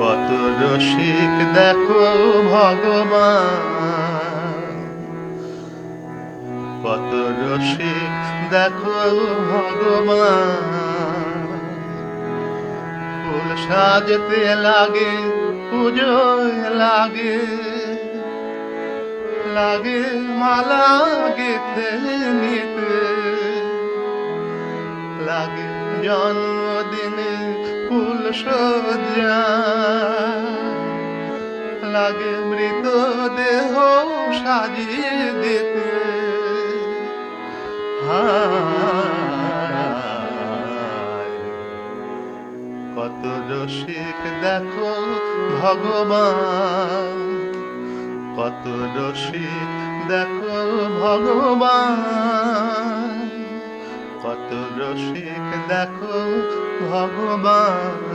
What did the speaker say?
কত রসিক দেখো ভগবান। কত রসিক দেখো ভগবান। ফুল সাজতে লাগে পুজোয় লাগে লাগে মালা গেতে নিতে। লাগে জন্মদিনে ফুল সজ্জা লাগে মৃত দেহ সাজিয়ে দিতে। কত রসিক দেখো ভগবান। কত রসিক দেখো ভগবান। রসিক দেখো ভগবান।